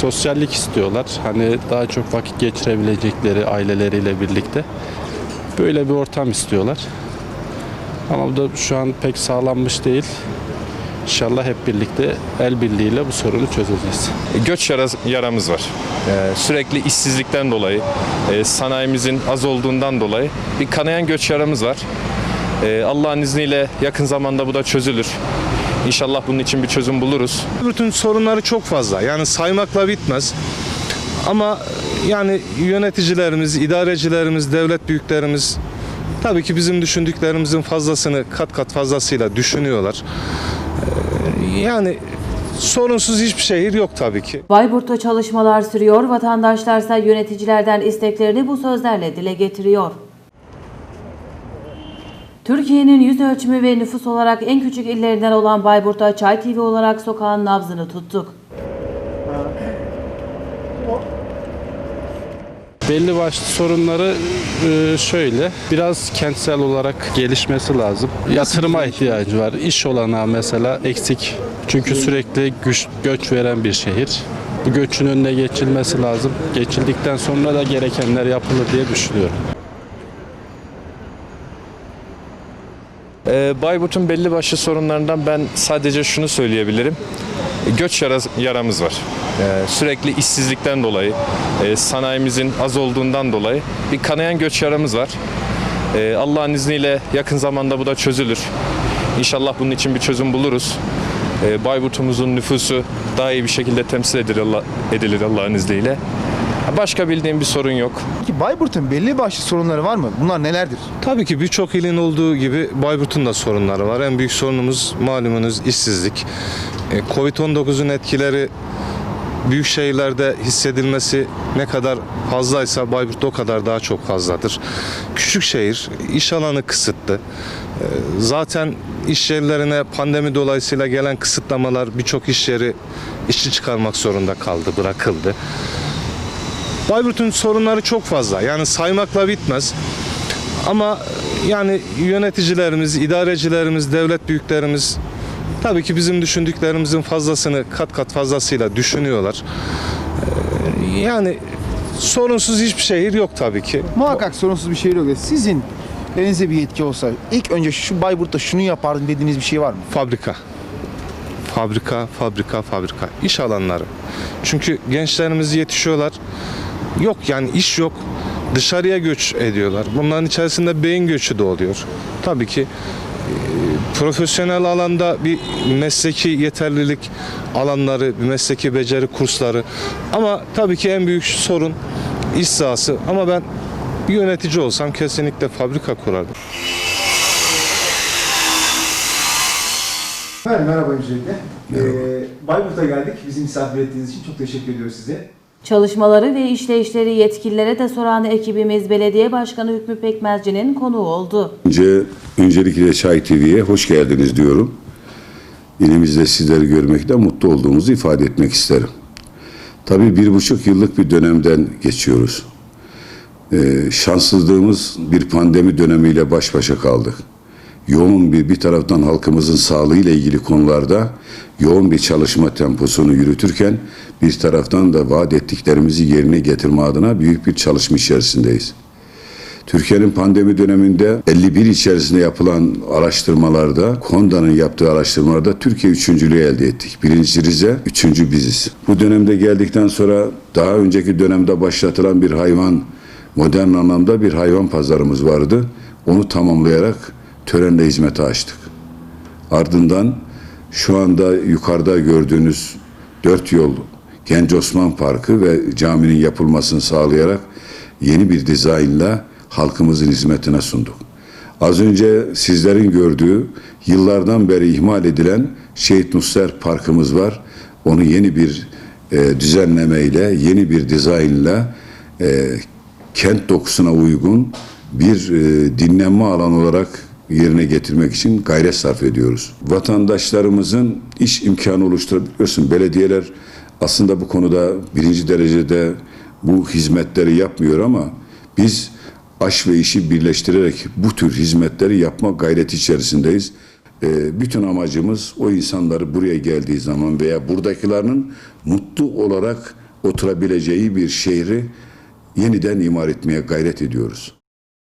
sosyallik istiyorlar. Hani daha çok vakit geçirebilecekleri aileleriyle birlikte. Böyle bir ortam istiyorlar. Ama bu da şu an pek sağlanmış değil. İnşallah hep birlikte el birliğiyle bu sorunu çözeceğiz. göç yara- yaramız var. Ee, sürekli işsizlikten dolayı, e, sanayimizin az olduğundan dolayı bir kanayan göç yaramız var. Ee, Allah'ın izniyle yakın zamanda bu da çözülür. İnşallah bunun için bir çözüm buluruz. Bütün sorunları çok fazla. Yani saymakla bitmez. Ama yani yöneticilerimiz, idarecilerimiz, devlet büyüklerimiz tabii ki bizim düşündüklerimizin fazlasını kat kat fazlasıyla düşünüyorlar. Ee, Yani sorunsuz hiçbir şehir yok tabii ki. Bayburt'ta çalışmalar sürüyor, vatandaşlarsa yöneticilerden isteklerini bu sözlerle dile getiriyor. Türkiye'nin yüz ölçümü ve nüfus olarak en küçük illerinden olan Bayburt'ta Çay TV olarak sokağın nabzını tuttuk. Belli başlı sorunları e, şöyle, biraz kentsel olarak gelişmesi lazım. Yatırıma ihtiyacı var. İş olanağı mesela eksik. Çünkü sürekli güç, göç veren bir şehir. Bu göçün önüne geçilmesi lazım. Geçildikten sonra da gerekenler yapılır diye düşünüyorum. Ee, Bayburt'un belli başlı sorunlarından ben sadece şunu söyleyebilirim. Göç yara- yaramız var. Ee, sürekli işsizlikten dolayı, e, sanayimizin az olduğundan dolayı bir kanayan göç yaramız var. Ee, Allah'ın izniyle yakın zamanda bu da çözülür. İnşallah bunun için bir çözüm buluruz. Bayburt'umuzun nüfusu daha iyi bir şekilde temsil edilir Allah'ın izniyle. Başka bildiğim bir sorun yok. Peki Bayburt'un belli başlı sorunları var mı? Bunlar nelerdir? Tabii ki birçok ilin olduğu gibi Bayburt'un da sorunları var. En büyük sorunumuz malumunuz işsizlik. E, Covid-19'un etkileri büyük şehirlerde hissedilmesi ne kadar fazlaysa Bayburt'ta o kadar daha çok fazladır. Küçük şehir, iş alanı kısıtlı. E, Zaten iş yerlerine pandemi dolayısıyla gelen kısıtlamalar birçok iş yeri işçi çıkarmak zorunda kaldı, bırakıldı. Bayburt'un sorunları çok fazla. Yani saymakla bitmez. Ama yani yöneticilerimiz, idarecilerimiz, devlet büyüklerimiz tabii ki bizim düşündüklerimizin fazlasını kat kat fazlasıyla düşünüyorlar. Ee, Yani sorunsuz hiçbir şehir yok tabii ki. Muhakkak sorunsuz bir şehir oluyor. Sizin elinizde bir yetki olsa ilk önce şu Bayburt'ta şunu yapardım dediğiniz bir şey var mı? Fabrika. Fabrika, fabrika, fabrika. İş alanları. Çünkü gençlerimiz yetişiyorlar. Yok yani iş yok. Dışarıya göç ediyorlar. Bunların içerisinde beyin göçü de oluyor. Tabii ki e, profesyonel alanda bir mesleki yeterlilik alanları, bir mesleki beceri kursları. Ama tabii ki en büyük sorun iş sahası. Ama ben bir yönetici olsam kesinlikle fabrika kurardım. Efendim merhaba öncelikle. Ee, Bayburt'a geldik. Bizi misafir ettiğiniz için çok teşekkür ediyoruz size. Çalışmaları ve işleyişleri yetkililere de soran ekibimiz Belediye Başkanı Hükmü Pekmezci'nin konuğu oldu. Önce öncelikle Çay TV'ye hoş geldiniz diyorum. İlimizde sizleri görmekten mutlu olduğumuzu ifade etmek isterim. Tabii bir buçuk yıllık bir dönemden geçiyoruz. Ee, şanssızlığımız bir pandemi dönemiyle baş başa kaldık. Yoğun bir bir taraftan halkımızın sağlığıyla ilgili konularda yoğun bir çalışma temposunu yürütürken bir taraftan da vaat ettiklerimizi yerine getirme adına büyük bir çalışma içerisindeyiz. Türkiye'nin pandemi döneminde 51 içerisinde yapılan araştırmalarda, KONDA'nın yaptığı araştırmalarda Türkiye üçüncülüğü elde ettik. Birinci Rize, üçüncü biziz. Bu dönemde geldikten sonra daha önceki dönemde başlatılan bir hayvan, modern anlamda bir hayvan pazarımız vardı. Onu tamamlayarak törenle hizmete açtık. Ardından şu anda yukarıda gördüğünüz dört yol Genç Osman Parkı ve caminin yapılmasını sağlayarak yeni bir dizaynla halkımızın hizmetine sunduk. Az önce sizlerin gördüğü yıllardan beri ihmal edilen Şehit Nusret Parkımız var. Onu yeni bir e, düzenlemeyle, yeni bir dizaynla e, kent dokusuna uygun bir e, dinlenme alanı olarak yerine getirmek için gayret sarf ediyoruz. Vatandaşlarımızın iş imkanı oluşturabiliyorsun. Belediyeler aslında bu konuda birinci derecede bu hizmetleri yapmıyor ama biz aş ve işi birleştirerek bu tür hizmetleri yapma gayreti içerisindeyiz. Ee, bütün amacımız o insanları buraya geldiği zaman veya buradakilerin mutlu olarak oturabileceği bir şehri yeniden imar etmeye gayret ediyoruz.